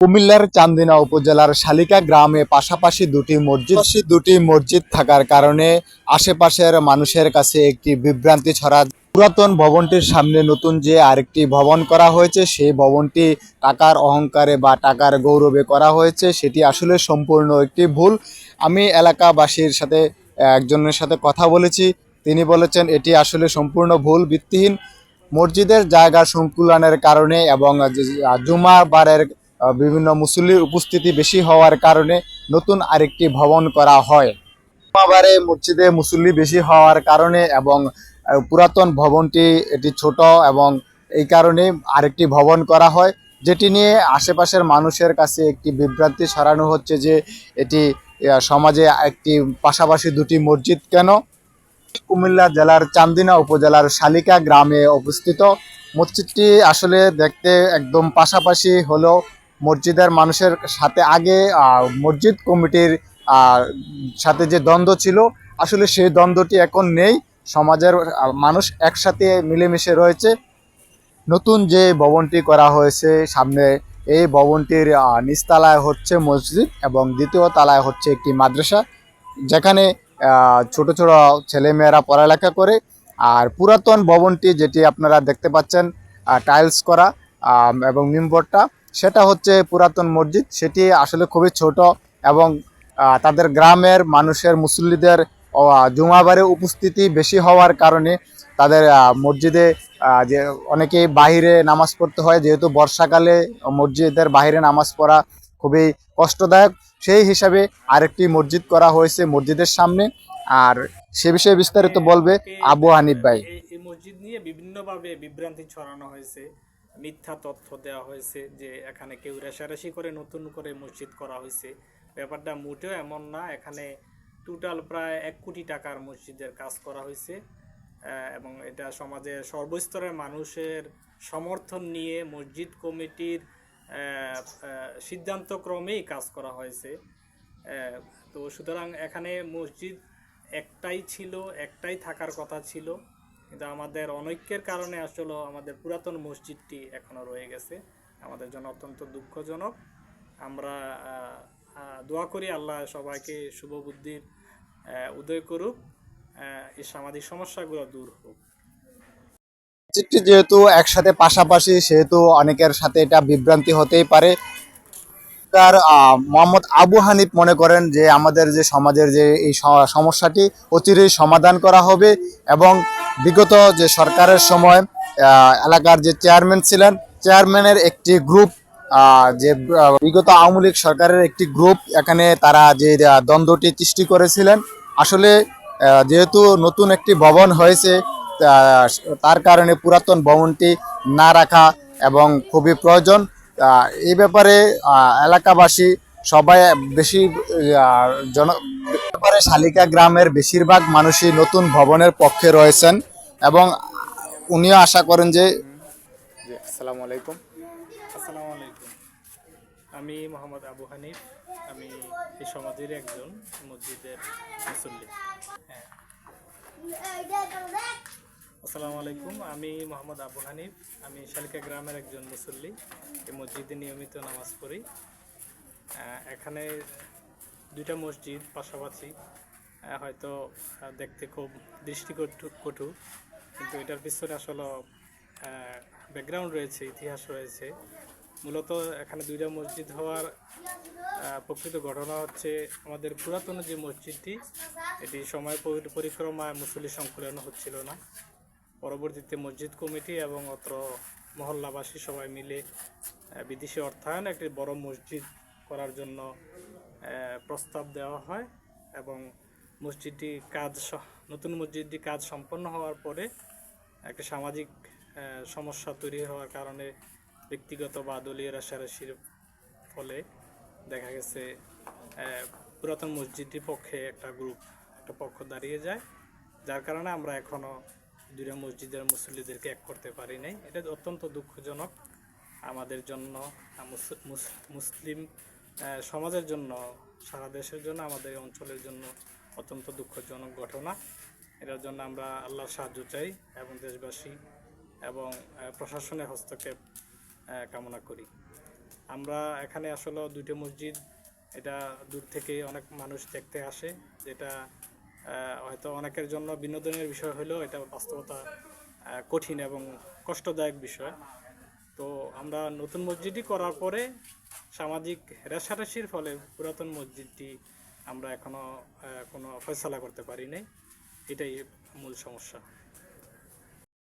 কুমিল্লার চান্দিনা উপজেলার শালিকা গ্রামে পাশাপাশি দুটি মসজিদ দুটি মসজিদ থাকার কারণে আশেপাশের মানুষের কাছে একটি বিভ্রান্তি ছড়া। পুরাতন ভবনটির সামনে নতুন যে আরেকটি ভবন করা হয়েছে, সেই ভবনটি টাকার অহংকারে বা টাকার গৌরবে করা হয়েছে, সেটি আসলে সম্পূর্ণ একটি ভুল। আমি এলাকাবাসীর সাথে, একজনের সাথে কথা বলেছি। তিনি বলেছেন, এটি আসলে সম্পূর্ণ ভুল, ভিত্তিহীন। মসজিদের জায়গা সংকুলনের কারণে এবং জুমাবারের বিভিন্ন মুসল্লির উপস্থিতি বেশি হওয়ার কারণে নতুন আরেকটি ভবন করা হয়। জুমাবারে মসজিদে মুসল্লি বেশি হওয়ার কারণে এবং পুরাতন ভবনটি এটি ছোট এবং এই কারণে আরেকটি ভবন করা হয়, যেটি নিয়ে আশেপাশের মানুষের কাছে একটি বিভ্রান্তি ছড়ানো হচ্ছে যে এটি সমাজে একটি পাশাপাশি দুটি মসজিদ কেন? কুমিল্লা জেলার চান্দিনা উপজেলার শালিকা গ্রামে অবস্থিত। মসজিদটি আসলে দেখতে একদম পাশাপাশি হলেও মসজিদের মানুষের সাথে আগে মসজিদ কমিটির সাথে যে দ্বন্দ্ব ছিল আসলে সেই দ্বন্দ্বটি এখন নেই। সমাজের মানুষ একসাথে মিলেমিশে রয়েছে। নতুন যে ভবনটি করা হয়েছে সামনে এই ভবনটির আহ, নিচতলায় হচ্ছে মসজিদ এবং দ্বিতীয় তলায় হচ্ছে একটি মাদ্রাসা যেখানে ছোট ছোট ছেলেমেয়েরা পড়ালেখা করে। আর পুরাতন ভবনটি যেটি আপনারা দেখতে পাচ্ছেন টাইলস করা এবং মিমবোর্ডটা সেটা হচ্ছে পুরাতন মসজিদ। সেটি আসলে খুবই ছোট এবং তাদের গ্রামের মানুষের, মুসল্লিদের জুমাবারে উপস্থিতি বেশি হওয়ার কারণে তাদের মসজিদে যে অনেকেই বাহিরে নামাজ পড়তে হয়, যেহেতু বর্ষাকালে মসজিদের বাইরে নামাজ পড়া খুবই কষ্টদায়ক। সেই হিসাবে আরেকটি মসজিদ করা হয়েছে মসজিদের সামনে। আর সে বিষয়ে বিস্তারিত বলবে আবু হানিফ ভাই। এই মসজিদ নিয়ে বিভিন্নভাবে বিভ্রান্তি ছড়ানো হয়েছে। মিথ্যা তথ্য দেওয়া হয়েছে যে এখানে কেউ রেশারেশি করে নতুন করে মসজিদ করা হয়েছে। ব্যাপারটা মোটেও এমন না, এখানে টোটাল প্রায় এক কোটি টাকার মসজিদের কাজ করা হয়েছে এবং এটা সমাজের সর্বস্তরের মানুষের সমর্থন নিয়ে মসজিদ কমিটির সিদ্ধান্তক্রমেই কাজ করা হয়েছে। তো সুতরাং এখানে মসজিদ একটাই ছিল, একটাই থাকার কথা ছিল। কিন্তু আমাদের অনৈক্যের কারণে আসলে আমাদের পুরাতন মসজিদটি এখনও রয়ে গেছে। আমাদের জন্য অত্যন্ত দুঃখজনক। আমরা দোয়া করি আল্লাহ সবাইকে শুভ বুদ্ধির উদয় করুক এই সামাজিক সমস্যাগুলো দূর হোক। মসজিদটি যেহেতু একসাথে পাশাপাশি, সেহেতু অনেকের সাথে এটা বিভ্রান্তি হতেই পারে। তার মোহাম্মদ আবু হানিফ মনে করেন যে আমাদের যে সমাজের যে এই সমস্যাটি, অচিরেই সমাধান করা হবে এবং বিগত যে সরকারের সময় এলাকার যে চেয়ারম্যান ছিলেন, চেয়ারম্যানের একটি গ্রুপ যে বিগত আওয়ামী লীগ সরকারের একটি গ্রুপ, এখানে তারা যে দ্বন্দ্বটি সৃষ্টি করেছিলেন। আসলে যেহেতু নতুন একটি ভবন হয়েছে তার কারণে পুরাতন ভবনটি না রাখা এবং খুবই প্রয়োজন। এই ব্যাপারে এলাকাবাসী সবাই বেশি জন শালিকা গ্রামের বেশিরভাগ মানুষই নতুন ভবনের পক্ষে রয়েছেন এবং উনিও আশা করেন যে আসসালামু আলাইকুম। আসসালামু আলাইকুম। আমি মোহাম্মদ আবু হানিফ। আমি এই সমাজের একজন মসজিদের মুসল্লি। হ্যাঁ। আসসালামু আলাইকুম। আমি মোহাম্মদ আবু হানিফ। আমি শালিকা গ্রামের একজন মুসল্লি। এই মসজিদে নিয়মিত নামাজ পড়ি। এখানে দুইটা মসজিদ পাশাপাশি। হয়তো দেখতে খুব দৃষ্টিকটু, কটু। কিন্তু এটার পিছনে আসলে ব্যাকগ্রাউন্ড রয়েছে, ইতিহাস রয়েছে। মূলত এখানে দুইটা মসজিদ হওয়ার প্রকৃত ঘটনা হচ্ছে আমাদের পুরাতন যে মসজিদটি, এটি সময় পরি- পরিক্রমায় মুসল্লি সংকলন হচ্ছিল না। পরবর্তীতে মসজিদ কমিটি এবং অত্র মহল্লাবাসী সবাই মিলে বিদেশি অর্থায়ন একটি বড় মসজিদ করার জন্য প্রস্তাব দেওয়া হয় এবং মসজিদটি কাজ নতুন মসজিদটি কাজ সম্পন্ন হওয়ার পরে একটা সামাজিক সমস্যা তৈরি হওয়ার কারণে ব্যক্তিগত বা দলীয় রাশারাশির ফলে দেখা গেছে পুরাতন মসজিদটির পক্ষে একটা গ্রুপ, একটা পক্ষ দাঁড়িয়ে যায়। যার কারণে আমরা এখনও দুইটা মসজিদের মুসল্লিদেরকে এক করতে পারি নাই। এটা অত্যন্ত দুঃখজনক। আমাদের জন্য মুসলিম সমাজের জন্য, সারা দেশের জন্য, আমাদের অঞ্চলের জন্য অত্যন্ত দুঃখজনক ঘটনা। এটার জন্য আমরা আল্লাহর সাহায্য চাই এবং দেশবাসী এবং প্রশাসনের হস্তক্ষেপ কামনা করি। আমরা এখানে আসলে দুটো মসজিদ, এটা দূর থেকে অনেক মানুষ দেখতে আসে, যেটা হয়তো অনেকের জন্য বিনোদনের বিষয় হলেও এটা বাস্তবতা কঠিন এবং কষ্টদায়ক বিষয়। তো আমরা নতুন মসজিদটি করার পরে সামাজিক রেশারেশির ফলে পুরাতন মসজিদটি আমরা এখনও কোনো ফয়সালা করতে পারি নাই। এটাই মূল সমস্যা।